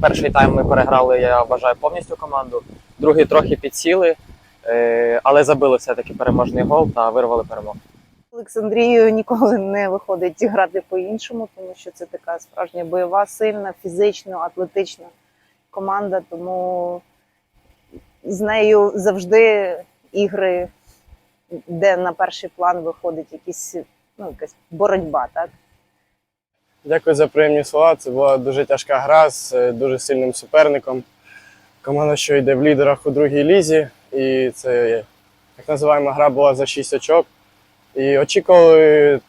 Перший тайм ми переграли, я вважаю, повністю команду. Другий трохи підсіли, е, але забили все-таки переможний гол та вирвали перемогу. Олександрію ніколи не виходить грати по-іншому, тому що це така справжня бойова, сильна, фізично, атлетична команда. Тому з нею завжди ігри, де на перший план виходить якісь, ну, якась боротьба. Так? Дякую за приємні слова. Це була дуже тяжка гра з е, дуже сильним суперником. Команда, що йде в лідерах у другій лізі, і це так називаємо гра була за 6 очок. І очікували,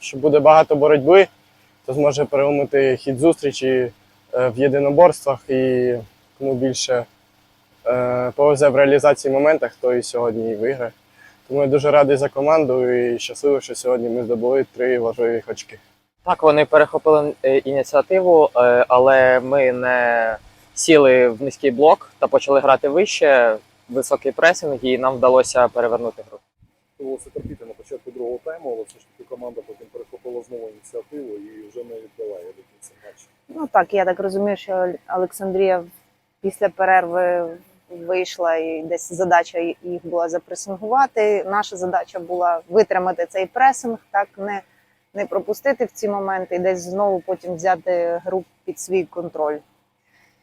що буде багато боротьби, хто зможе переломити хід зустрічі е, в єдиноборствах і кому більше е, повезе в реалізації моментах, то і сьогодні і виграє. Тому я дуже радий за команду і щасливий, що сьогодні ми здобули три важливі очки. Так, вони перехопили е, ініціативу, е, але ми не сіли в низький блок та почали грати вище, високий пресинг, і нам вдалося перевернути гру. Довелося терпіти на початку другого тайму, але все ж таки команда потім перехопила знову ініціативу і вже не віддала до кінця матчу. Ну так, я так розумію, що Олександрія після перерви вийшла і десь задача їх була запресингувати. Наша задача була витримати цей пресинг, так не, не пропустити в ці моменти і десь знову потім взяти гру під свій контроль.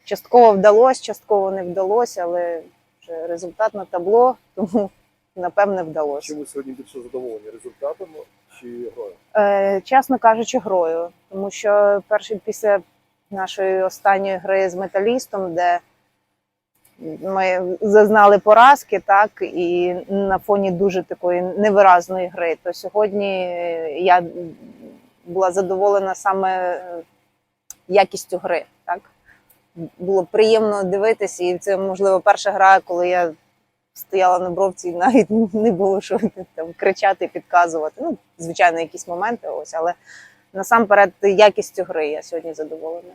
Частково вдалося, частково не вдалося, але вже результат на табло, тому напевне вдалося. Ви сьогодні більше задоволені результатом чи грою? Е, чесно кажучи, грою. Тому що перший після нашої останньої гри з металістом, де ми зазнали поразки, так і на фоні дуже такої невиразної гри, то сьогодні я була задоволена саме е, якістю гри. Так було приємно дивитися, і це можливо перша гра, коли я стояла на бровці і навіть не було що там кричати, підказувати. Ну, звичайно, якісь моменти, ось, але насамперед якістю гри я сьогодні задоволена.